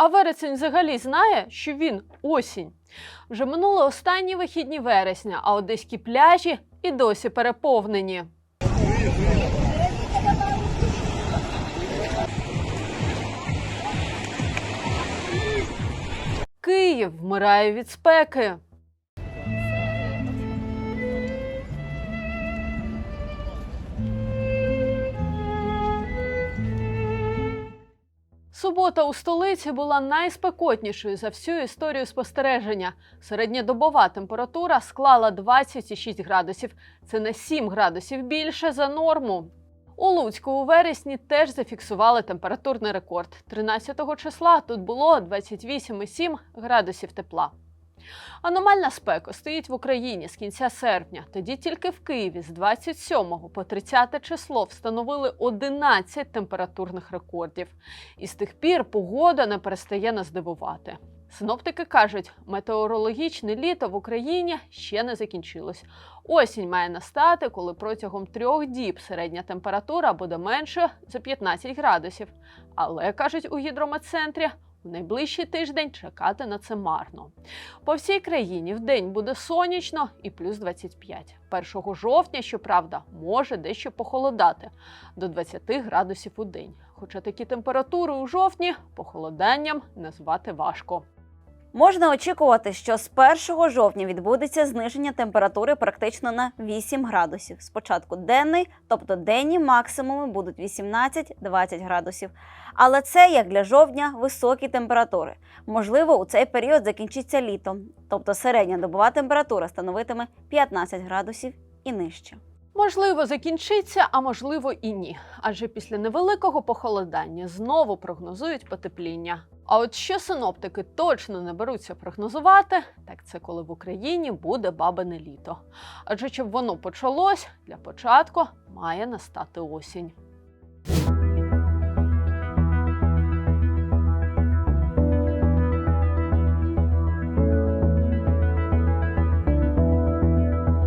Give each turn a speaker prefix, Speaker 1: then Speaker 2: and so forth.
Speaker 1: А вересень взагалі знає, що він осінь. Вже минули останні вихідні вересня, а одеські пляжі і досі переповнені. Київ вмирає від спеки. Субота у столиці була найспекотнішою за всю історію спостереження. Середньодобова температура склала 26 градусів. Це на 7 градусів більше за норму. У Луцьку у вересні теж зафіксували температурний рекорд. 13 числа тут було 28,7 градусів тепла. Аномальна спека стоїть в Україні з кінця серпня. Тоді тільки в Києві з 27 по 30 число встановили 11 температурних рекордів. І з тих пір погода не перестає нас дивувати. Синоптики кажуть, метеорологічне літо в Україні ще не закінчилось. Осінь має настати, коли протягом трьох діб середня температура буде менше за 15 градусів. Але кажуть у гідрометцентрі, у найближчий тиждень чекати на це марно. По всій країні в день буде сонячно і плюс 25. 1 жовтня, щоправда, може дещо похолодати до 20 градусів у день. Хоча такі температури у жовтні похолоданням назвати важко.
Speaker 2: Можна очікувати, що з 1 жовтня відбудеться зниження температури практично на 8 градусів. Спочатку денний, тобто денні максимуми будуть 18-20 градусів. Але це як для жовтня високі температури. Можливо, у цей період закінчиться літо, тобто середня добова температура становитиме 15 градусів і нижче.
Speaker 1: Можливо, закінчиться, а можливо і ні. Адже після невеликого похолодання знову прогнозують потепління. А от що синоптики точно не беруться прогнозувати, так це коли в Україні буде бабине літо. Адже щоб воно почалось, для початку має настати осінь.